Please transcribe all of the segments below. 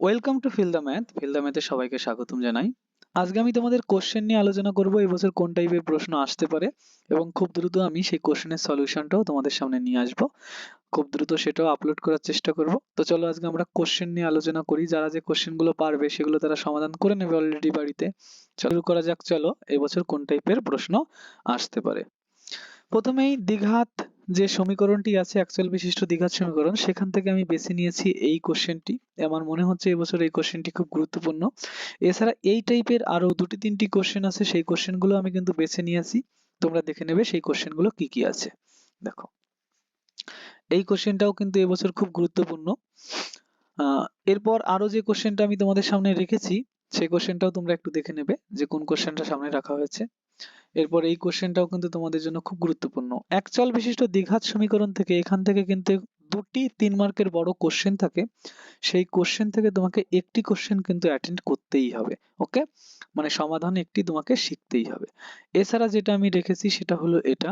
Welcome to fill the math fill the ম্যাথে সবাইকে স্বাগতম জানাই। আজকে আমি তোমাদের কোশ্চেন নিয়ে আলোচনা করব এবছর কোন টাইপের প্রশ্ন আসতে পারে এবং খুব দ্রুত আমি সেই কোশ্চেনের সলিউশনটাও তোমাদের সামনে নিয়ে আসব। খুব দ্রুত সেটাও আপলোড করার চেষ্টা করব। তো চলো আজকে আমরা কোশ্চেন নিয়ে আলোচনা করি। যারা যে কোশ্চেনগুলো পারবে সেগুলো তারা সমাধান করে নেবে অলরেডি বাড়িতে। শুরু করা যাক। চলো এবছর কোন টাইপের প্রশ্ন আসতে পারে। প্রথমেই দ্বিঘাত যে সমীকরণটি আছে অ্যাকচুয়াল বিশিষ্ট দ্বিঘাত সমীকরণ, সেখান থেকে আমি বেছে নিয়েছি এই কোশ্চেনটি আমার মনে হচ্ছে এবছর এই কোশ্চেনটি খুব গুরুত্বপূর্ণ। এছাড়া এই টাইপের আরও দুটি তিনটি কোশ্চেন আছে, সেই কোশ্চেনগুলো আমি কিন্তু বেছে নিয়েছি। তোমরা দেখে নেবে সেই কোশ্চেনগুলো কি কি আছে। দেখো, এই কোশ্চেনটাও কিন্তু এবছর খুব গুরুত্বপূর্ণ। এরপর আরও যে কোশ্চেনটা আমি তোমাদের সামনে রেখেছি সেই কোশ্চেনটাও তোমরা একটু দেখে নেবে যে কোন কোশ্চেনটা সামনে রাখা হয়েছে। এরপর এই কোশ্চেনটাও কিন্তু তোমাদের জন্য খুব গুরুত্বপূর্ণ। একচল বিশিষ্ট দ্বিঘাত সমীকরণ থেকে এখান থেকে কিন্তু দুটি তিন মার্কের বড় কোশ্চেন থাকে। সেই কোশ্চেন থেকে তোমাকে একটি কোশ্চেন কিন্তু অ্যাটেন্ড করতেই হবে ওকে মানে সমাধান একটি তোমাকে শিখতেই হবে। এছাড়া যেটা আমি রেখেছি সেটা হলো এটা।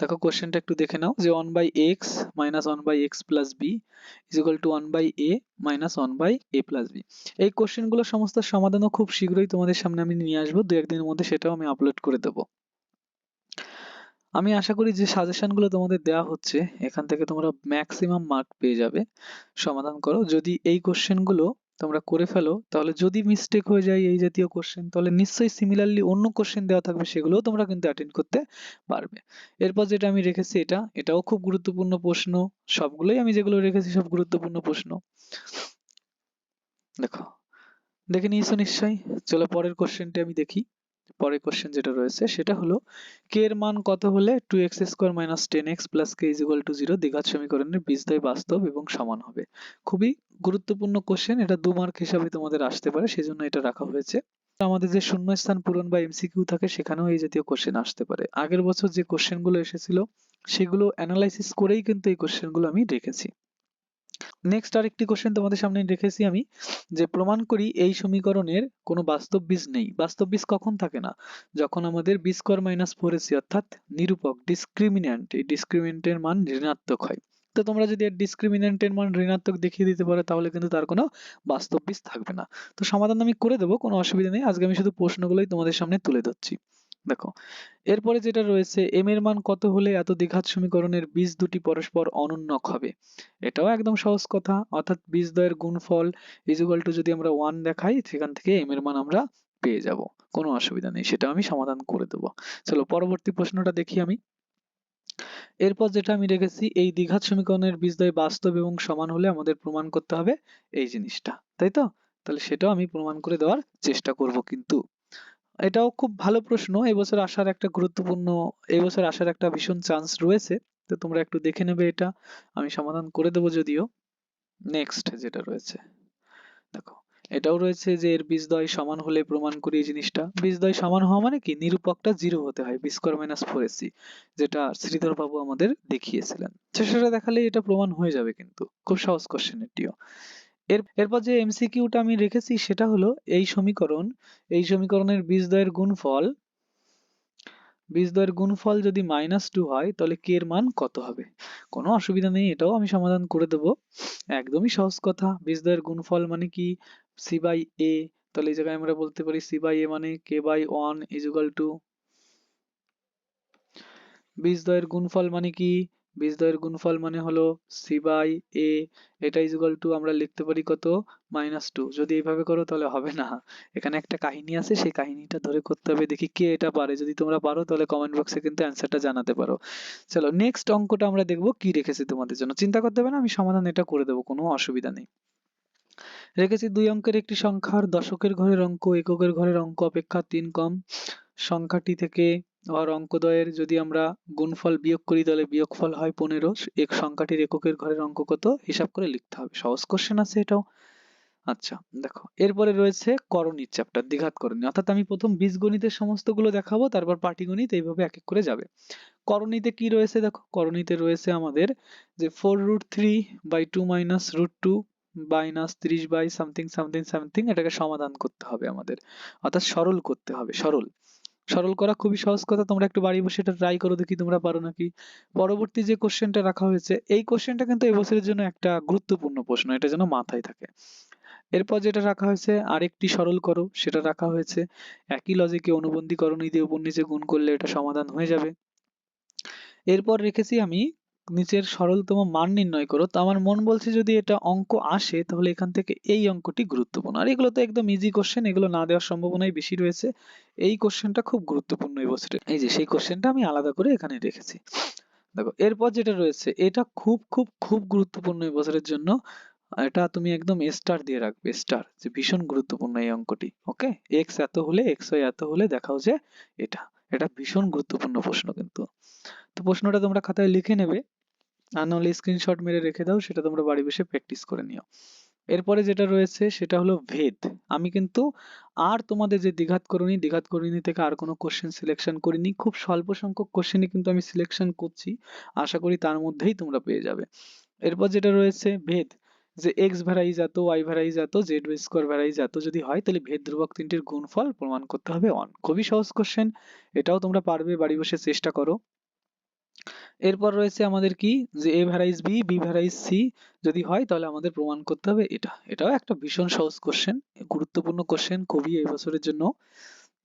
দেখো কোশ্চেনটা একটু দেখে নাও, যে one by x minus one by x plus b is equal to one by a minus one by a plus b এই কোশ্চেনগুলো সমস্ত সমাধানও খুব শীঘ্রই তোমাদের সামনে আমি নিয়ে আসব, দু একদিনের মধ্যে সেটাও আমি আপলোড করে দেবো। আমি আশা করি যে সাজেশনগুলো তোমাদের দেওয়া হচ্ছে, এখান থেকে তোমরা ম্যাক্সিমাম মার্ক পেয়ে যাবে। সমাধান করো, যদি এই কোশ্চেনগুলো তোমরা করে ফেলো, তাহলে যদি মিস্টেক হয়ে যায় এই জাতীয় কোশ্চেন তাহলে নিশ্চয়ই সিমিলারলি অন্য কোশ্চেন দেওয়া থাকবে, সেগুলোও তোমরা কিন্তু অ্যাটেন্ড করতে পারবে। এরপর যেটা আমি রেখেছি এটা, এটাও খুব গুরুত্বপূর্ণ প্রশ্ন, সবগুলোই আমি যেগুলো রেখেছি সব গুরুত্বপূর্ণ প্রশ্ন। দেখো, দেখে নিয়েছো নিশ্চয়ই, চলো পরের কোশ্চেনটা আমি দেখি। পরের কোশ্চেন যেটা রয়েছে, সেটা হলো কে এর মান কত হলে two x square minus ten x plus k is equal to zero দ্বিঘাত সমীকরণের বীজদ্বয় বাস্তব এবং সমান হবে? খুবই গুরুত্বপূর্ণ কোশ্চেন এটা দু মার্ক হিসাবে তোমাদের আসতে পারে, সেজন্য এটা রাখা হয়েছে। আমাদের যে শূন্যস্থান পূরণ বা এমসিকিউ থাকে, সেখানেও এই জাতীয় কোশ্চেন আসতে পারে। আগের বছর যে কোশ্চেনগুলো এসেছিল, সেগুলো অ্যানালাইসিস করেই কিন্তু এই কোশ্চেনগুলো আমি রেখেছি নেক্সট আরেকটি কোশ্চেন তোমাদের সামনে রেখেছি আমি, যে প্রমাণ করি এই সমীকরণের কোনো বাস্তব বীজ নেই। বাস্তব বীজ কখন থাকে না? যখন আমাদের b square minus four ac অর্থাৎ নিরূপক ডিসক্রিমিন্যান্ট এই ডিসক্রিমিনেন্টের মান ঋণাত্মক হয়। তো তোমরা যদি এর ডিসক্রিমিনেন্টের মান ঋণাত্মক দেখিয়ে দিতে পারো, তাহলে কিন্তু তার কোনো বাস্তব বীজ থাকবে না। তো সমাধান আমি করে দেবো, কোনো অসুবিধা নেই। আজকে আমি শুধু প্রশ্নগুলোই তোমাদের সামনে তুলে ধরছি। দেখো, এরপরে যেটা রয়েছে এম এর মান কত হলে এত দ্বিঘাত সমীকরণের বীজ দুটি পরস্পর অনন্যক হবে? এটাও একদম সহজ কথা, অর্থাৎ বীজদ্বয়ের গুণফল ইজুগাল টু যদি আমরা ওয়ান দেখাই, সেখান থেকে এম এর মান আমরা পেয়ে যাব, কোনো অসুবিধা নেই, সেটা আমি সমাধান করে দেবো। চলো পরবর্তী প্রশ্নটা দেখি আমি। এরপর যেটা আমি রেখেছি এই দ্বিঘাত সমীকরণের বীজদ্বয় বাস্তব এবং সমান হলে আমাদের প্রমাণ করতে হবে এই জিনিসটা, তাই তো? তাহলে সেটাও আমি প্রমাণ করে দেওয়ার চেষ্টা করব কিন্তু। এটাও খুব ভালো প্রশ্ন। এবছর আসার একটা গুরুত্বপূর্ণ, এবছর আসার একটা ভীষণ চান্স রয়েছে। তো তোমরা একটু দেখে নেবে এটা। আমি সমাধান করে দেবো যদিও। নেক্সট যেটা রয়েছে। দেখো, এটাও রয়েছে যে এর বীজদ্বয় সমান হলে প্রমাণ করি এই জিনিসটা। বীজদ্বয় সমান হওয়া মানে কি? নিরূপকটা জিরো হতে হয় b square minus four ac যেটা শ্রীধর বাবু আমাদের দেখিয়েছিলেন। সেটা দেখালে এটা প্রমাণ হয়ে যাবে কিন্তু। খুব সহজ কোশ্চেন এটিও। এর, এরপর যে এমসিকিউটা আমি রেখেছি সেটা হলো এই সমীকরণ। এই সমীকরণের বীজদ্বয়ের গুণফল বীজদ্বয়ের গুণফল যদি মাইনাস টু হয়, তাহলে কে এর মান কত হবে? কোনো অসুবিধা নেই, এটাও আমি সমাধান করে দেব। একদমই সহজ কথা। বীজ বীজদ্বয়ের গুণফল মানে কি? সি বাই এ তাহলে এই জায়গায় আমরা বলতে পারি সি বাই এ মানে k by one equal to বীজ বীজদ্বয়ের গুণফল মানে কি? বীজদ্বয়ের গুণফল মানে হলো সি বাই এ, এটা ইজ ইকুয়াল টু আমরা লিখতে পারি কত? মাইনাস টু যদি এইভাবে করো তাহলে হবে না। এখানে একটা কাহিনী আছে, সেই কাহিনীটা ধরে করতে হবে। দেখি কে এটা পারে। যদি তোমরা পারো তাহলে কমেন্ট বক্সে কিন্তু অ্যান্সারটা জানাতে পারো। চলো নেক্সট অঙ্কটা আমরা দেখব কি রেখেছি তোমাদের জন্য। চিন্তা করতে হবে না, আমি সমাধান এটা করে দেবো, কোনো অসুবিধা নেই। রেখেছি দুই অঙ্কের একটি সংখ্যার। দশকের ঘরের অঙ্ক, এককের ঘরের অঙ্ক, অপেক্ষা তিন কম। সংখ্যাটি থেকে আর অঙ্কদ্বয়ের যদি আমরা গুণফল বিয়োগ করি, তাহলে বিয়োগফল হয় পনেরো। এক সংখ্যাটির এককের ঘরের অঙ্ক কত? হিসাব করে লিখতে হবে। সহজ কোশ্চেন আছে এটাও। আচ্ছা দেখো, এরপরে রয়েছে করণীর চ্যাপ্টার দ্বিঘাত করণী। অর্থাৎ আমি প্রথম বীজগণিতের সমস্তগুলো দেখাবো, তারপর পাটিগণিত এইভাবে এক এক করে যাবে। করণীতে কি রয়েছে দেখো? করণীতে রয়েছে আমাদের যে four root three by two minus root two minus ত্রিশ বাই সামথিং সামথিং সামথিং এটাকে সমাধান করতে হবে আমাদের। অর্থাৎ সরল করতে হবে, সরল। সরল করা খুবই সহজ কথা, তোমরা একটু বাড়ি বসে এটা ট্রাই করো, দেখি তোমরা পারো নাকি। পরবর্তী যে কোশ্চেনটা রাখা হয়েছে, এই কোশ্চেনটা কিন্তু এবছরের জন্য একটা গুরুত্বপূর্ণ প্রশ্ন, এটা যেন মাথায় থাকে। এরপর যেটা রাখা হয়েছে, আরেকটি সরল করো, সেটা রাখা হয়েছে, একই লজিকে অনুবন্ধীকরণ দিয়ে উপর নিচে গুণ করলে এটা সমাধান হয়ে যাবে। এরপর রেখেছি আমি নিচের সরলতম মান নির্ণয় করো। তো আমার মন বলছে যদি এটা অঙ্ক আসে, তাহলে এখান থেকে এই অঙ্কটি গুরুত্বপূর্ণ। আর এগুলো তো একদম ইজি কোশ্চেন এগুলো না দেওয়ার সম্ভাবনাই বেশি রয়েছে। এই কোশ্চেনটা খুব গুরুত্বপূর্ণ এই বছরে। এই যে সেই কোশ্চেনটা আমি আলাদা করে এখানে রেখেছি। দেখো, এরপর যেটা রয়েছে, এটা খুব খুব খুব গুরুত্বপূর্ণ এই বছরের জন্য। এটা তুমি একদম স্টার দিয়ে রাখবে স্টার যে ভীষণ গুরুত্বপূর্ণ এই অঙ্কটি, ওকে? এক্স এত হলে এক্স ওয়াই এত হলে দেখাও যে এটা। এটা ভীষণ গুরুত্বপূর্ণ প্রশ্ন কিন্তু। তো প্রশ্নটা তোমরা খাতায় লিখে নেবে আর নাহলে স্ক্রিনশট মেরে রেখে দাও, সেটা তোমরা বাড়ি বসে প্র্যাকটিস করে নিও। এরপরে যেটা রয়েছে সেটা হলো ভেদ। আমি কিন্তু আর তোমাদের যে দ্বিঘাত করণী দ্বিঘাত করণী থেকে আর কোনো কোশ্চেন সিলেকশন করিনি। খুব স্বল্প সংখ্যক কোশ্চেনই কিন্তু আমি সিলেকশন করছি। আশা করি তার মধ্যেই তোমরা পেয়ে যাবে। এরপর যেটা রয়েছে ভেদ, যে এক্স ভ্যারাইজ এত ওয়াই ভ্যারাইজ এত জেড স্কোয়ার ভ্যারাইজ এত যদি হয়, তাহলে ভেদ ধ্রুবক তিনটির গুণফল প্রমাণ করতে হবে। অন, খুবই সহজ কোশ্চেন এটাও তোমরা পারবে, বাড়ি বসে চেষ্টা করো। এরপর রয়েছে আমাদের কি? যে a varies b b varies c যদি হয়, তাহলে আমাদের প্রমাণ করতে হবে এটা। এটাও একটা ভীষণ সহজ কোশ্চেন গুরুত্বপূর্ণ কোশ্চেন খুবই এই বছরের জন্য।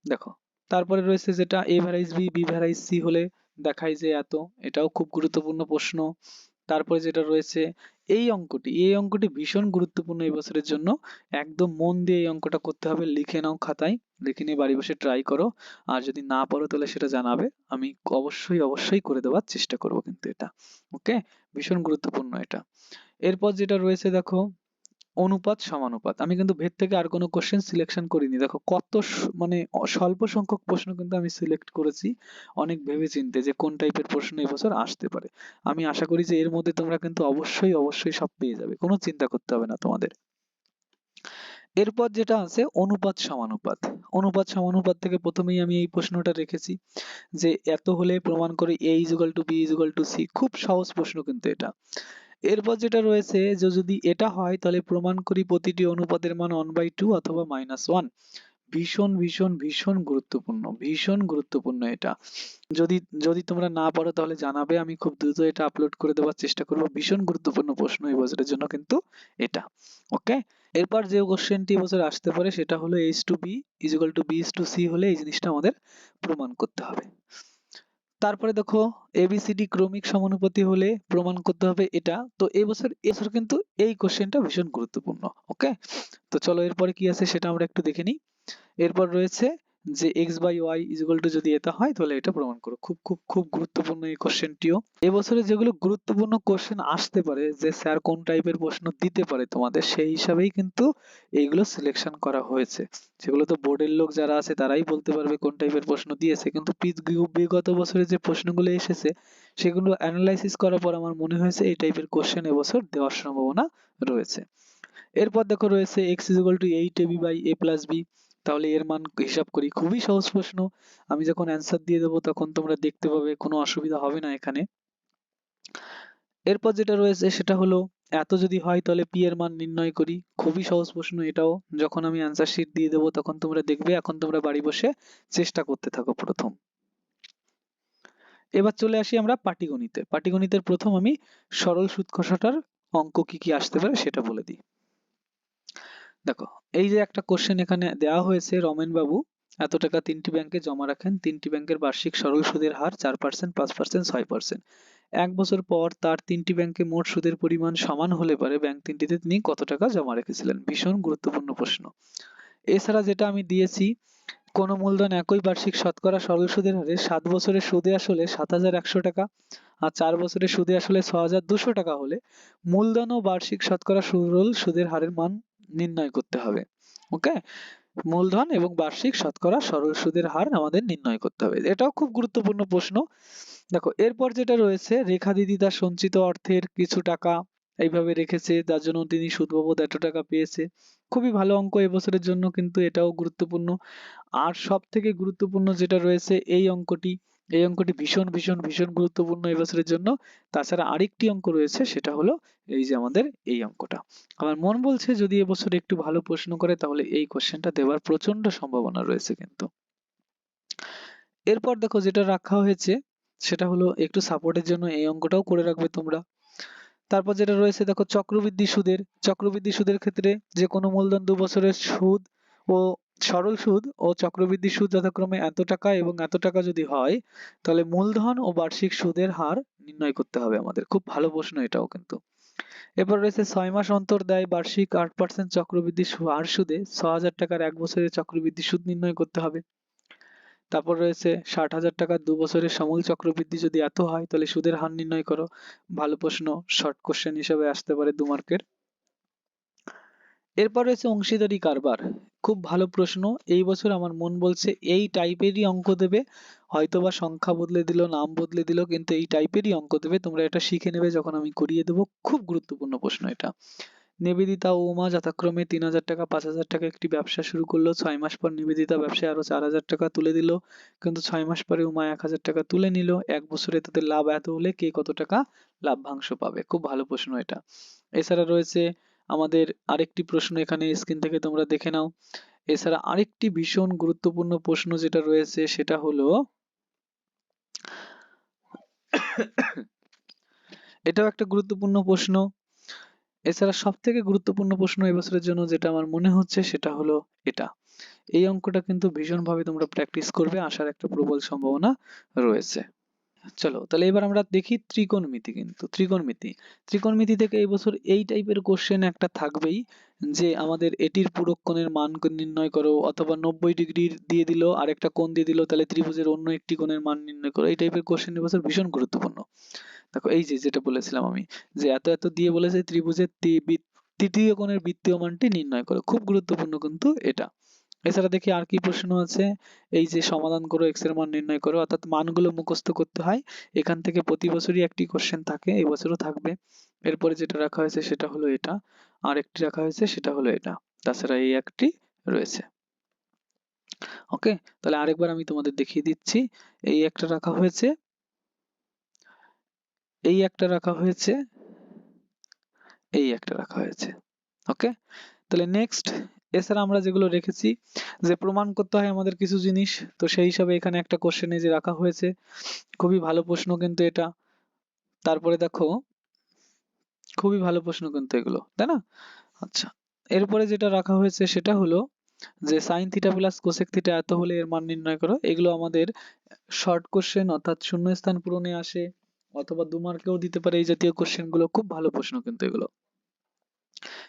দেখো, তারপরে রয়েছে যেটা a varies b b varies c হলে দেখায় যে এত, এটাও খুব গুরুত্বপূর্ণ প্রশ্ন। তারপরে যেটা রয়েছে, এই অঙ্কটি এই অঙ্কটি ভীষণ গুরুত্বপূর্ণ এই বছরের জন্য। একদম মন দিয়ে এই অঙ্কটা করতে হবে, লিখে নাও খাতায়, লিখে নিয়ে বাড়ি বসে ট্রাই করো। আর যদি না পারো তাহলে সেটা জানাবে। আমি অবশ্যই অবশ্যই করে দেওয়ার চেষ্টা করব কিন্তু এটা। ওকে ভীষণ গুরুত্বপূর্ণ এটা। এরপর যেটা রয়েছে দেখো অনুপাত সমানুপাত। আমি কিন্তু ভেদ থেকে আর কোনো কোশ্চেন সিলেকশন করিনি। দেখো, কত মানে স্বল্প সংখ্যক প্রশ্ন কিন্তু আমি সিলেক্ট করেছি অনেক ভেবে চিনতে যে কোন টাইপের প্রশ্ন এবছর আসতে পারে। আমি আশা করি যে এর মধ্যে তোমরা কিন্তু অবশ্যই অবশ্যই সব পেয়ে যাবে। কোনো চিন্তা করতে হবে না তোমাদের। এরপর যেটা আছে, অনুপাত সমানুপাত। অনুপাত সমানুপাত থেকে প্রথমেই আমি এই প্রশ্নটা রেখেছি যে এত হলে প্রমাণ করে a equal to b equal to c খুব সহজ প্রশ্ন কিন্তু এটা। এরপর যেটা রয়েছে যে যদি এটা হয়, তাহলে প্রমাণ করি প্রতিটি অনুপাতের মান ওয়ান বাই টু অথবা মাইনাস ওয়ান ভীষণ ভীষণ ভীষণ গুরুত্বপূর্ণ ভীষণ গুরুত্বপূর্ণ এটা। যদি যদি তোমরা না পারো, তাহলে জানাবে, আমি খুব দ্রুত এটা আপলোড করে দেওয়ার চেষ্টা করব। ভীষণ গুরুত্বপূর্ণ প্রশ্ন এই বছরের জন্য কিন্তু এটা ওকে এরপর যে কোশ্চেনটি বছর আসতে পারে, সেটা হলো h to b equal to b to c হলে এই জিনিসটা আমাদের প্রমাণ করতে হবে। তারপরে দেখো এবিসিডি ক্রমিক সমানুপাতি হলে প্রমাণ করতে হবে এটা। তো এবছর এবছর কিন্তু এই কোশ্চেনটা ভীষণ গুরুত্বপূর্ণ ওকে তো চলো এরপরে কি আছে সেটা আমরা একটু দেখে নিই। এরপর রয়েছে যে x by y equal to যদি এটা হয়, তাহলে এটা প্রমাণ করো। খুব খুব খুব গুরুত্বপূর্ণ এই কোশ্চেনটিও এবছরে যেগুলো গুরুত্বপূর্ণ কোশ্চেন আসতে পারে, যে স্যার কোন টাইপের প্রশ্ন দিতে পারে তোমাদের, সেই হিসাবেই কিন্তু এইগুলো সিলেকশন করা হয়েছে। সেগুলো তো বোর্ডের লোক যারা আছে, তারাই বলতে পারবে কোন টাইপের প্রশ্ন দিয়েছে। কিন্তু বিগত বছরে যে প্রশ্নগুলো এসেছে, সেগুলো অ্যানালাইসিস করার পর আমার মনে হয়েছে এই টাইপের কোশ্চেন এবছর দেওয়ার সম্ভাবনা রয়েছে। এরপর দেখো রয়েছে x equal to eight ab by a plus b তাহলে এর মান হিসাব করি। খুবই সহজ প্রশ্ন। আমি যখন অ্যান্সার দিয়ে দেবো, তখন তোমরা দেখতে পাবে কোনো অসুবিধা হবে না এখানে। এরপর যেটা রয়েছে সেটা হলো, এত যদি হয় তাহলে পি এর মান নির্ণয় করি। খুবই সহজ প্রশ্ন এটাও। যখন আমি অ্যান্সার শিট দিয়ে দেবো, তখন তোমরা দেখবে, এখন তোমরা বাড়ি বসে চেষ্টা করতে থাকো প্রথম। এবার চলে আসি আমরা পাটিগণিতে। পাটিগণিতের প্রথম আমি সরল সুদ কষাটার অঙ্ক কি কি আসতে পারে সেটা বলে দিই। দেখো, এই যে একটা কোশ্চেন এখানে দেওয়া হয়েছে, রমেন বাবু, এত টাকা তিনটি ব্যাংকে জমা রাখেন, তিনটি ব্যাংকের বার্ষিক সরল সুদের হার চার পার্সেন্ট পাঁচ পার্সেন্ট ছয় পার্সেন্ট এক বছর পর তার তিনটি ব্যাংকে মোট সুদের পরিমাণ সমান হলে পারে ব্যাংক তিনটিতে তিনি কত টাকা জমা রেখেছিলেন? ভীষণ গুরুত্বপূর্ণ প্রশ্ন। এছাড়া যেটা আমি দিয়েছি, কোন মূলধন একই বার্ষিক শতকরা সরল সুদের হারে সাত বছরের সুদে আসলে সাত হাজার একশো টাকা আর চার বছরের সুদে আসলে ছ হাজার দুশো টাকা হলে মূলধন ও বার্ষিক শতকরা সরল সুদের হারের মান নির্ণয় করতে হবে ওকে মূলধন এবং বার্ষিক শতকরা সরল সুদের হার আমাদের নির্ণয় করতে হবে। এটাও খুব গুরুত্বপূর্ণ প্রশ্ন। দেখো, এরপর যেটা রয়েছে রেখা দিদি তার সঞ্চিত অর্থের কিছু টাকা এইভাবে রেখেছে, যার জন্য তিনি সুদ বাবদ এত টাকা পেয়েছে। খুবই ভালো অঙ্ক এবছরের জন্য, কিন্তু এটাও গুরুত্বপূর্ণ। আর সব থেকে গুরুত্বপূর্ণ যেটা রয়েছে, এই অঙ্কটি এই অঙ্কটি ভীষণ ভীষণ ভীষণ গুরুত্বপূর্ণ এবছরের জন্য। তাছাড়া আরেকটি অঙ্ক রয়েছে, সেটা হলো এই যে আমাদের এই অঙ্কটা। আমার মন বলছে যদি এবছর একটু ভালো প্রশ্ন করে, তাহলে এই কোশ্চেনটা দেওয়ার প্রচণ্ড সম্ভাবনা রয়েছে কিন্তু। এরপর দেখো যেটা রাখা হয়েছে, সেটা হলো একটু সাপোর্টের জন্য এই অঙ্কটাও করে রাখবে তোমরা। তারপর যেটা রয়েছে দেখো চক্রবৃদ্ধি সুদের। চক্রবৃদ্ধি সুদের ক্ষেত্রে যে কোনো মূলধন দু বছরের সুদ ও সরল সুদ ও চক্রবৃদ্ধি সুদ যথাক্রমে এত টাকা এবং এত টাকা যদি হয়, তাহলে মূলধন ও বার্ষিক সুদের হার নির্ণয় করতে হবে আমাদের। খুব ভালো প্রশ্ন এটাও কিন্তু। এরপর রয়েছে ছয় মাস অন্তর দেয় বার্ষিক আট পার্সেন্ট চক্রবৃদ্ধি হার সুদে ছ হাজার টাকার এক বছরের চক্রবৃদ্ধি সুদ নির্ণয় করতে হবে। তারপর রয়েছে ষাট হাজার টাকার দু বছরের সমূল চক্রবৃদ্ধি যদি এত হয়, তাহলে সুদের হার নির্ণয় করো। ভালো প্রশ্ন শর্ট কোশ্চেন হিসেবে আসতে পারে দু মার্কের এরপর রয়েছে অংশীদারি কারবার। খুব ভালো প্রশ্ন। এই বছর আমার মন বলছে এই টাইপেরই অঙ্ক দেবে। হয়তোবা সংখ্যা বদলে দিল, নাম বদলে দিল, কিন্তু এই টাইপেরই অঙ্ক দেবে। তোমরা এটা শিখে নেবে যখন আমি করিয়ে দেবো। খুব গুরুত্বপূর্ণ প্রশ্ন এটা। নিবেদিতা ও উমা যথাক্রমে তিন হাজার টাকা, পাঁচ হাজার টাকা একটি ব্যবসা শুরু করল। ছয় মাস পর নিবেদিতা ব্যবসায় আরও চার হাজার টাকা তুলে দিল। কিন্তু ছয় মাস পরে উমা এক হাজার টাকা তুলে নিল। এক বছরে তাদের লাভ এত হলে কে কত টাকা লাভ্যাংশ পাবে? খুব ভালো প্রশ্ন এটা। এছাড়া রয়েছে আমাদের আরেকটি প্রশ্ন এখানে স্ক্রিন থেকে তোমরা দেখে নাও। এছাড়া আরেকটি ভীষণ গুরুত্বপূর্ণ প্রশ্ন যেটা রয়েছে সেটা হলো, এটাও একটা গুরুত্বপূর্ণ প্রশ্ন। এছাড়া সব থেকে গুরুত্বপূর্ণ প্রশ্ন এবছরের জন্য যেটা আমার মনে হচ্ছে সেটা হলো এটা। এই অঙ্কটা কিন্তু ভীষণভাবে তোমরা প্র্যাকটিস করবে, আসার একটা প্রবল সম্ভাবনা রয়েছে। চলো, তাহলে এবার আমরা দেখি ত্রিকোণমিতি কিন্তু, ত্রিকোণমিতি। ত্রিকোণমিতি থেকে এই বছর এই টাইপের কোশ্চেন একটা থাকবেই, যে আমাদের এটির কোণের মান নির্ণয় করো, অথবা নব্বই ডিগ্রির দিয়ে দিল, আরেকটা কোণ দিয়ে দিল, তাহলে ত্রিভুজের অন্য একটি কোণের মান নির্ণয় করো। এই টাইপের কোশ্চেন এবছর ভীষণ গুরুত্বপূর্ণ। দেখো, এই যে যেটা বলেছিলাম আমি, যে এত এত দিয়ে বলেছে ত্রিভুজের তৃতীয় কোণের বৃত্তীয় মানটি নির্ণয় করো। খুব গুরুত্বপূর্ণ কিন্তু এটা। এছাড়া দেখি আর কি প্রশ্ন আছে? এই যে সমাধান করো এক্সের মান নির্ণয় করো, অর্থাৎ মানগুলো মুখস্থ করতে হয়। এখান থেকে প্রতি বছরই একটি কোশ্চেন থাকে এই বছরও থাকবে। এরপরে যেটা রাখা হয়েছে সেটা হলো এটা, আর একটি রাখা হয়েছে সেটা হলো এটা। তাছাড়া এই একটি রয়েছে। ওকে তাহলে আরেকবার আমি তোমাদের দেখিয়ে দিচ্ছি। এই একটা রাখা হয়েছে, এই একটা রাখা হয়েছে, এই একটা রাখা হয়েছে। ওকে তাহলে নেক্সট এছাড়া আমরা যেগুলো রেখেছি, যে প্রমাণ করতে হয় আমাদের কিছু জিনিস, তো সেই হিসাবে এখানে একটা কোশ্চেন এই যে রাখা হয়েছে। খুবই ভালো প্রশ্ন কিন্তু এটা। তারপরে দেখো, খুবই ভালো প্রশ্ন কিন্তু এগুলো, তাই না? আচ্ছা এরপরে যেটা রাখা হয়েছে সেটা হলো যে sine theta plus cosec theta এত হলে এর মান নির্ণয় করো। এগুলো আমাদের শর্ট কোশ্চেন অর্থাৎ শূন্য স্থান পূরণে আসে, অথবা দু মার্কেও দিতে পারে এই জাতীয় কোশ্চেনগুলো। খুব ভালো প্রশ্ন কিন্তু এগুলো।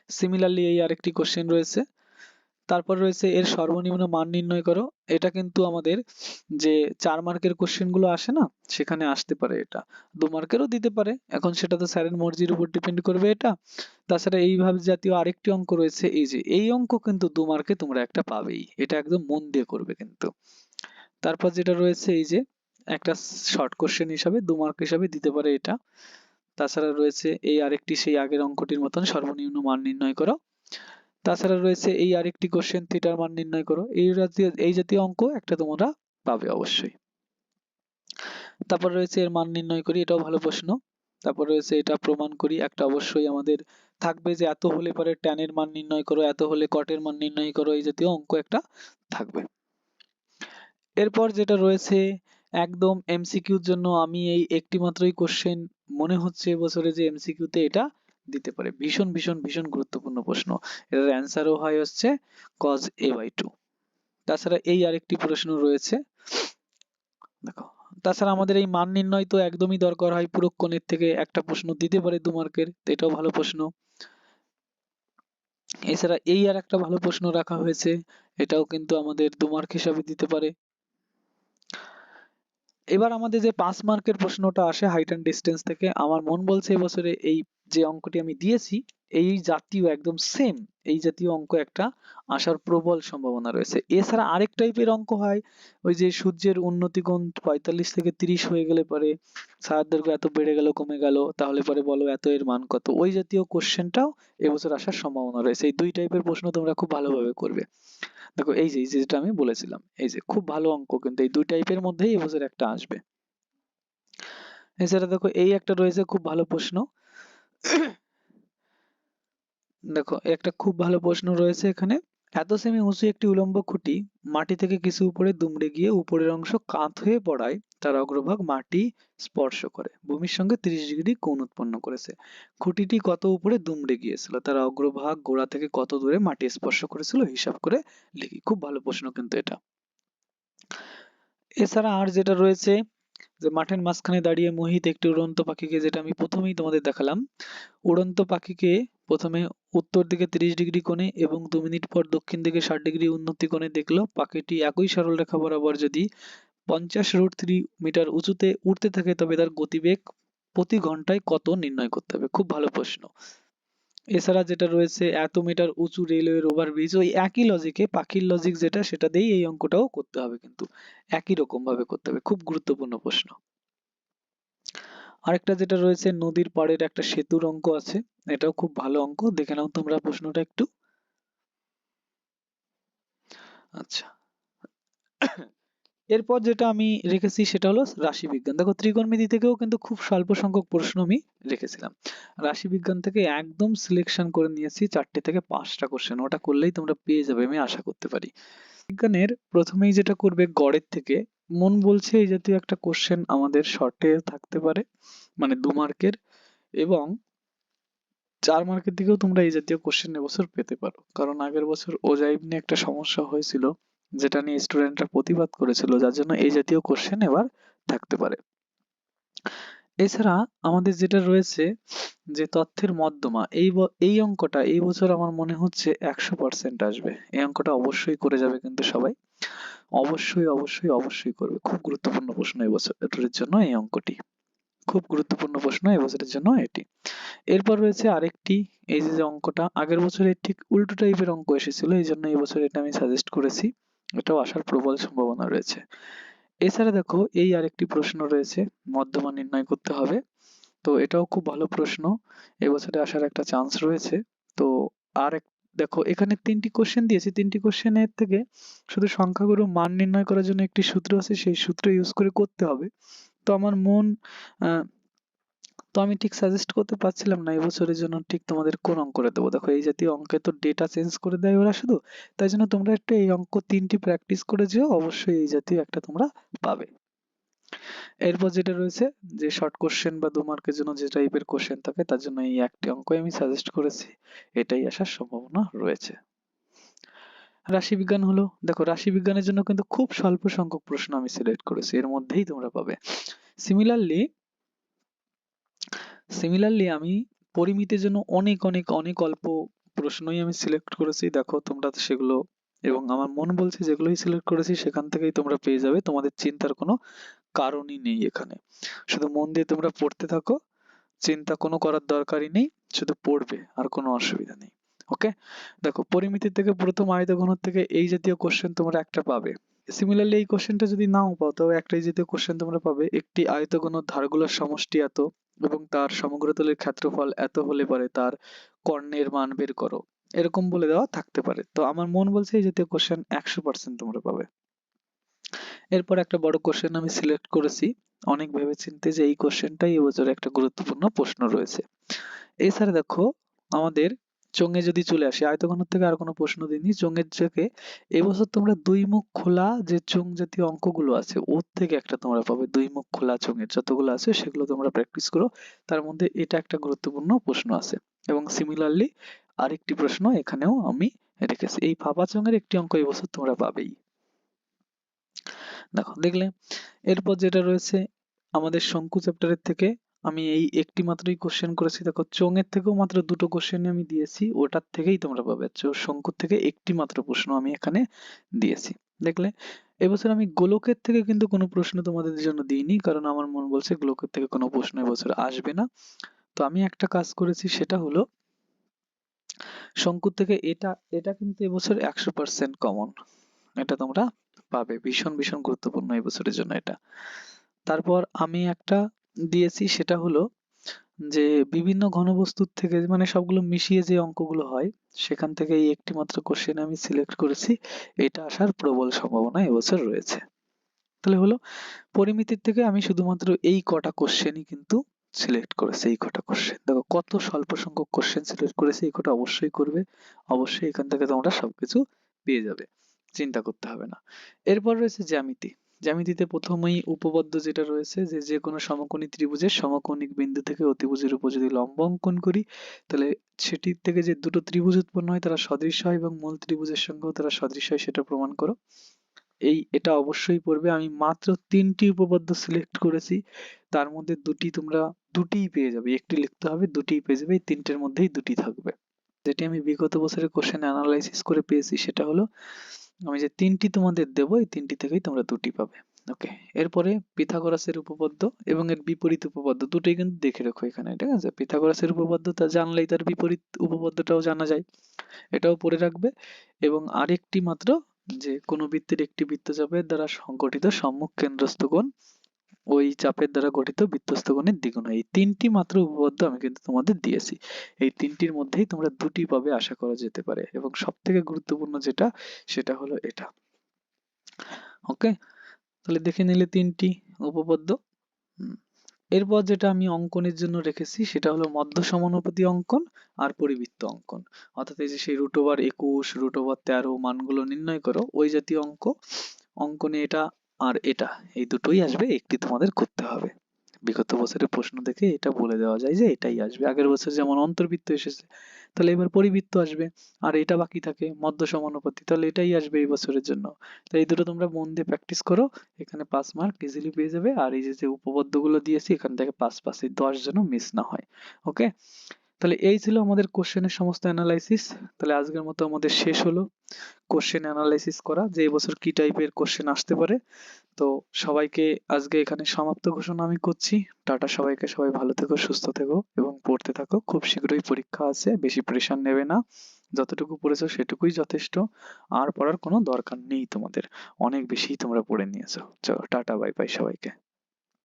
সিমিলারলি এই আরেকটি কোশ্চেন রয়েছে। তারপর রয়েছে এর সর্বনিম্ন মান নির্ণয় করো। এটা কিন্তু আমাদের যে চার মার্কের কোশ্চেনগুলো আসে না, সেখানে আসতে পারে এটা। দু মার্কেরও দিতে পারে। এখন সেটা তো স্যারের মর্জির উপর ডিপেন্ড করবে এটা। তাছাড়া এইভাবে জাতীয় আরেকটি অঙ্ক রয়েছে, এই যে এই অঙ্ক কিন্তু দু মার্কে তোমরা একটা পাবেই। এটা একদম মন দিয়ে করবে কিন্তু। তারপর যেটা রয়েছে এই যে একটা শর্ট কোশ্চেন হিসাবে দু মার্ক হিসাবে দিতে পারে এটা। তাছাড়া রয়েছে এই আরেকটি সেই আগের অঙ্কটির মতন সর্বনিম্ন মান নির্ণয় করো। তাছাড়া রয়েছে এই আরেকটি কোশ্চেন থিটার মান নির্ণয় করো। এই জাতীয় এই জাতীয় অঙ্ক একটা তোমরা পাবে অবশ্যই। তারপর রয়েছে এর মান নির্ণয় করি, এটাও ভালো প্রশ্ন। তারপর রয়েছে এটা প্রমাণ করি, একটা অবশ্যই আমাদের থাকবে যে এত হলে পরে tan এর মান নির্ণয় করো, এত হলে cot এর মান নির্ণয় করো, এই জাতীয় অঙ্ক একটা থাকবে। এরপর যেটা রয়েছে, একদম এমসিকিউর জন্য আমি এই একটি মাত্রই কোশ্চেন মনে হচ্ছে এবছরে যে এমসিকিউতে এটা দিতে পারে। ভীষণ ভীষণ ভীষণ গুরুত্বপূর্ণ প্রশ্ন। এটার অ্যান্সারও হয় হচ্ছে cos a বাই টু তাছাড়া এই আরেকটি প্রশ্ন রয়েছে। দেখো, তাছাড়া আমাদের এই মান নির্ণয় তো একদমই দরকার হয় পুরো কোণের থেকে একটা প্রশ্ন দিতে পারে দু মার্কের এটাও ভালো প্রশ্ন। এছাড়া এই আর একটা ভালো প্রশ্ন রাখা হয়েছে, এটাও কিন্তু আমাদের দু মার্ক হিসাবে দিতে পারে। এবার আমাদের যে পাঁচ মার্কের প্রশ্নটা আসে হাইট অ্যান্ড ডিস্টেন্স থেকে, আমার মন বলছে এবছরে এই যে অঙ্কটি আমি দিয়েছি, এই জাতীয় একদম সেম এই জাতীয় অঙ্ক একটা আসার প্রবল সম্ভাবনা রয়েছে। এছাড়া আরেক টাইপের অঙ্ক হয়, ওই যে সূর্যের উন্নতি কোণ পঁয়তাল্লিশ থেকে তিরিশ হয়ে গেলে পরে ছায়ার দৈর্ঘ্য এত বেড়ে গেল, কমে গেল, তাহলে পরে বলো এত এর মান কত? ওই জাতীয় কোশ্চেনটাও এবছর আসার সম্ভাবনা রয়েছে। এই দুই টাইপের প্রশ্ন তোমরা খুব ভালোভাবে করবে। দেখো, এই যে যেটা আমি বলেছিলাম, এই যে খুব ভালো অঙ্ক কিন্তু এই দুই টাইপের মধ্যেই এবছর একটা আসবে। এছাড়া দেখো, এই একটা রয়েছে খুব ভালো প্রশ্ন দেখো, একটা খুব ভালো প্রশ্ন রয়েছে এখানে। এত সেমি উঁচু একটি উলম্ব খুঁটি মাটি থেকে কিছু উপরে দুমড়ে গিয়ে উপরের অংশ কাত হয়ে পড়ায়, তার অগ্রভাগ মাটি স্পর্শ করে। ভূমির সঙ্গে তিরিশ ডিগ্রি কোণ উৎপন্ন করেছে। খুঁটিটি কত উপরে দুমড়ে গিয়েছিল, তার অগ্রভাগ গোড়া থেকে কত দূরে মাটি স্পর্শ করেছিল, হিসাব করে লিখি। খুব ভালো প্রশ্ন কিন্তু এটা। এছাড়া আর যেটা রয়েছে যে মাঠের মাঝখানে দাঁড়িয়ে মোহিত একটি উড়ন্ত পাখিকে যেটা আমি প্রথমেই তোমাদের দেখালাম, উড়ন্ত পাখিকে প্রথমে উত্তর দিকে তিরিশ ডিগ্রি কোণে এবং দু মিনিট পর দক্ষিণ দিকে ষাট ডিগ্রি উন্নতি কোণে দেখল, পাখিটি একই সরল রেখা বরাবর যদি পঞ্চাশ রুট থ্রি মিটার উঁচুতে উঠতে থাকে, তবে তার গতিবেগ প্রতি ঘন্টায় কত নির্ণয় করতে হবে? খুব ভালো প্রশ্ন। এছাড়া যেটা রয়েছে, এত মিটার উঁচু রেলওয়ের ওভারব্রিজ ওই একই লজিকে পাখির লজিক যেটা, সেটা দিয়েই এই অঙ্কটাও করতে হবে কিন্তু একই রকম ভাবে করতে হবে। খুব গুরুত্বপূর্ণ প্রশ্ন। আরেকটা যেটা রয়েছে, নদীর পাড়ের একটা সেতুর অঙ্ক আছে। এটাও খুব ভালো অঙ্ক। দেখে নাও তোমরা প্রশ্নটা একটু। আচ্ছা। এরপর যেটা আমি রেখেছি সেটা হলো রাশিবিজ্ঞান। দেখো, ত্রিকোণমিতি থেকেও কিন্তু খুব স্বল্প সংখ্যক প্রশ্ন আমি রেখেছিলাম। রাশিবিজ্ঞান থেকে একদম সিলেকশন করে নিয়েছি চারটে থেকে পাঁচটা কোশ্চেন ওটা করলেই তোমরা পেয়ে যাবে, আমি আশা করতে পারি। বিজ্ঞানের প্রথমেই যেটা করবে গড়ের থেকে, মন বলছে এই জাতীয় একটা কোশ্চেন আমাদের শর্টে থাকতে পারে মানে দু মার্কের, এবং চার মার্কের দিকেও তোমরা এই জাতীয় কোশ্চেন এবছর পেতে পারো। কারণ আগের বছর ওজাইব নিয়ে একটা সমস্যা হয়েছিল যেটা নিয়ে স্টুডেন্টরা প্রতিবাদ করেছিল, যার জন্য এই জাতীয় কোশ্চেন এবার থাকতে পারে। এছাড়া আমাদের যেটা রয়েছে যে তথ্যের মধ্যমা, এই এই অঙ্কটা এই বছর আমার মনে হচ্ছে একশো পার্সেন্ট আসবে। এই অঙ্কটা অবশ্যই করে যাবে কিন্তু সবাই। অবশ্যই অবশ্যই অবশ্যই করবে। খুব গুরুত্বপূর্ণ প্রশ্ন এই বছরের জন্য এই অঙ্কটি। খুব গুরুত্বপূর্ণ প্রশ্ন এবছরের জন্য এটি। এরপর রয়েছে আরেকটি, এই যে অঙ্কটা, আগের বছরের ঠিক উল্টো টাইপের অঙ্ক এসেছিল, এই জন্য এই বছর এটা আমি সাজেস্ট করেছি। এটাও আসার প্রবল সম্ভাবনা রয়েছে। এছাড়া দেখো, এই আরেকটি প্রশ্ন রয়েছে মধ্যমা নির্ণয় করতে হবে। তো এটাও খুব ভালো প্রশ্ন, এবছরে আসার একটা চান্স রয়েছে। তো আর এক দেখো, এখানে তিনটি কোশ্চেন দিয়েছি। তিনটি কোশ্চেনের থেকে শুধু সংখ্যাগুলো মান নির্ণয় করার জন্য একটি সূত্র আছে, সেই সূত্র ইউজ করে করতে হবে। তো আমার মন তো আমি ঠিক সাজেস্ট করতে পারছিলাম না এবছরের জন্য ঠিক তোমাদের কোন অঙ্কটা দেবো। দেখো, এই জাতীয় অঙ্কে তো ডেটা চেঞ্জ করে দেয় ওরা শুধু। তাই জন্য তোমরা একটা এই অঙ্ক তিনটি প্র্যাকটিস করে যেও, অবশ্যই এই জাতীয় একটা তোমরা পাবে। এরপর যেটা রয়েছে, যে শর্ট কোশ্চেন বা দু মার্কের জন্য যে টাইপের কোশ্চেন থাকে, তার জন্য এই একটি অঙ্ক আমি সাজেস্ট করেছি। এটাই আসার সম্ভাবনা রয়েছে। রাশিবিজ্ঞান হলো, দেখো, রাশিবিজ্ঞানের জন্য কিন্তু খুব স্বল্প সংখ্যক প্রশ্ন আমি সিলেক্ট করেছি, এর মধ্যেই তোমরা পাবে। সিমিলারলি সিমিলারলি আমি পরিমিতির জন্য অনেক অনেক অনেক অল্প প্রশ্নই আমি সিলেক্ট করেছি। দেখো, তোমরা সেগুলো এবং আমার মন বলছে যেগুলোই সিলেক্ট করেছি, সেখান থেকেই তোমরা পেয়ে যাবে। তোমাদের চিন্তার কোনো কারণই নেই এখানে। শুধু মন দিয়ে তোমরা পড়তে থাকো। চিন্তা কোনো করার দরকারই নেই। শুধু পড়বে, আর কোনো অসুবিধা নেই। ওকে দেখো পরিমিতি থেকে প্রথম আয়তঘন থেকে এই জাতীয় কোশ্চেন তোমরা একটা পাবে। সিমিলারলি এই কোশ্চেনটা যদি নাও পাও, তবে একটা এই জাতীয় কোশ্চেন তোমরা পাবে। একটি আয়তঘন ধারগুলোর সমষ্টি এত। এবং তার সমগ্র তলের ক্ষেত্রফল এত হলে পরে তার কর্ণের মান বের করো। এরকম বলে দেওয়া থাকতে পারে। তো আমার মন বলছে এই জাতীয় কোশ্চেন একশো পার্সেন্ট তোমরা পাবে। এরপর একটা বড় কোশ্চেন আমি সিলেক্ট করেছি। অনেক ভেবে চিনতে যে এই কোশ্চেনটাই এবছর একটা গুরুত্বপূর্ণ প্রশ্ন রয়েছে। এছাড়া দেখো, আমাদের চোঙে যদি চলে আসি আয়তঘনক থেকে আর কোনো প্রশ্ন দিইনি। চোঙের থেকে এবছর তোমরা দুই মুখ খোলা যে চোঙ জাতীয় অঙ্কগুলো আছে, ওর থেকে একটা তোমরা পাবে। দুই মুখ খোলা চোঙের যতগুলো আছে, সেগুলো তোমরা প্র্যাকটিস করো। তার মধ্যে এটা একটা গুরুত্বপূর্ণ প্রশ্ন আছে। এবং সিমিলারলি আরেকটি প্রশ্ন এখানেও আমি রেখেছি। এই ফাঁপা চোঙের একটি অঙ্ক এবছর তোমরা পাবেই। দেখো, দেখলে? এরপর যেটা রয়েছে, আমাদের শঙ্কু চ্যাপ্টারের থেকে আমি এই একটি মাত্রই কোশ্চেন করেছি। দেখো, চোঙের থেকেও মাত্র দুটো কোশ্চেন আমি দিয়েছি, ওটার থেকেই তোমরা পাবে। শঙ্কুর থেকে একটি মাত্র প্রশ্ন আমি এখানে দিয়েছি। দেখলে, এবছর আমি গোলকের থেকে কিন্তু কোনো প্রশ্ন তোমাদের জন্য দিইনি, কারণ আমার মন বলছে গোলকের থেকে কোনো প্রশ্ন এবছর আসবে না। তো আমি একটা কাজ করেছি, সেটা হলো, শঙ্কুর থেকে এটা এটা কিন্তু এবছর একশো পার্সেন্ট কমন এটা তোমরা পাবে, ভীষণ ভীষণ গুরুত্বপূর্ণ এবছরের জন্য এটা। তারপর আমি একটা দিয়েছি সেটা হলো যে, বিভিন্ন ঘনবস্তুর থেকে মানে সবগুলো মিশিয়ে যে অঙ্কগুলো হয়, সেখান থেকে এই একটি মাত্র কোশ্চেন আমি সিলেক্ট করেছি। এটা আসার প্রবল সম্ভাবনা এবছর রয়েছে। তাহলে হলো, পরিমিতির থেকে আমি শুধুমাত্র এই কটা কোশ্চেনই কিন্তু সিলেক্ট করেছি, এই কটা কোশ্চেন দেখো, কত স্বল্প সংখ্যক কোশ্চেন সিলেক্ট করেছি, এই কটা অবশ্যই করবে। অবশ্যই এখান থেকে তোমরা সবকিছু পেয়ে যাবে। চিন্তা করতে হবে না। এরপর রয়েছে জ্যামিতি। জ্যামিতিতে প্রথমেই উপপাদ্য যেটা রয়েছে যে যে কোনো সমকোণী ত্রিভুজের সমকোণিক বিন্দু থেকে অতিভুজের উপর যদি লম্ব অঙ্কন করি, তাহলে সেটির থেকে যে দুটো ত্রিভুজ উৎপন্ন হয় তারা সদৃশ হয় এবং মূল ত্রিভুজের সঙ্গেও তারা সদৃশ হয় সেটা প্রমাণ করো। এই এটা অবশ্যই পড়বে। আমি মাত্র তিনটি উপপাদ্য সিলেক্ট করেছি। তার মধ্যে দুটি তোমরা দুটিই পেয়ে যাবে। একটি লিখতে হবে, দুটিই পেয়ে যাবে। এই তিনটের মধ্যেই দুটি থাকবে। যেটি আমি বিগত বছরের কোশ্চেন অ্যানালাইসিস করে পেয়েছি সেটা হলো আমি যে তিনটি তোমাদের দেব, এই তিনটি থেকেই তোমরা দুটি পাবে। ওকে এরপরে পিথাগোরাসের উপপাদ্য এবং এর বিপরীত উপপাদ্য, দুটোই কিন্তু দেখে রাখো এখানে, ঠিক আছে? পিথাগোরাসের উপপাদ্য তা জানলেই তার বিপরীত উপপাদ্যটাও জানা যায়, এটাও পড়ে রাখবে। এবং আরেকটি মাত্র, যে কোন বৃত্তের একটি বৃত্তচাপের দ্বারা সংগঠিত সম্মুখ কেন্দ্রস্থ কোণ ওই চাপের দ্বারা গঠিত বৃত্তস্থ কোণের দ্বিগুণ হয়। এই তিনটি মাত্র উপপাদ্য আমি কিন্তু তোমাদের দিয়েছি। এই তিনটির মধ্যেই তোমরা দুটি পাবে আশা করা যেতে পারে। এবং সব থেকে গুরুত্বপূর্ণ যেটা, সেটা হলো এটা। ওকে তাহলে দেখে নিলে তিনটি উপপাদ্য। এরপর যেটা আমি অঙ্কনের জন্য রেখেছি, সেটা হলো মধ্য সমানুপাতি অঙ্কন আর পরিবৃত্ত অঙ্কন। অর্থাৎ এই যে সেই রুট ওভার একুশ রুট ওভার তেরো মানগুলো নির্ণয় করো, ওই জাতীয় অঙ্ক। অঙ্কনে এটা আর এটা, এই দুটোই আসবে, একটি তোমাদের করতে হবে। বিগত বছরের প্রশ্ন দেখে এটা বলে দেওয়া যায় যে এটাই আসবে। আগের বছর যেমন অন্তর্বৃত্ত এসেছে, তাহলে এবার পরিবৃত্ত আসবে। আর এটা বাকি থাকে, মধ্য সমানুপাতি, তাহলে এটাই আসবে এই বছরের জন্য। তো এই দুটো তোমরা মন দিয়ে প্র্যাকটিস করো, এখানে পাস মার্ক ইজিলি পেয়ে যাবে। আর এই যে উপপাদ্যগুলো দিয়েছি, এখান থেকে পাস এই দশ যেন মিস না হয় ওকে তাহলে এই ছিল আমাদের কোশ্চেনের সমস্ত অ্যানালাইসিস তাহলে আজকের মতো আমাদের শেষ হলো। কোশ্চেন অ্যানালাইসিস করা, যে এবছর কি টাইপের কোশ্চেন আসতে পারে। তো সবাইকে আজকে এখানে সমাপ্ত ঘোষণা আমি করছি। টাটা সবাইকে, সবাই ভালো থেকো, সুস্থ থেকো এবং পড়তে থাকো। খুব শীঘ্রই পরীক্ষা আছে, বেশি প্রেশার নেবে না। যতটুকু পড়েছো সেটুকুই যথেষ্ট। আর পড়ার কোনো দরকার নেই তোমাদের। অনেক বেশি তোমরা পড়ে নিয়েছো। চলো, টাটা বাই বাই সবাইকে।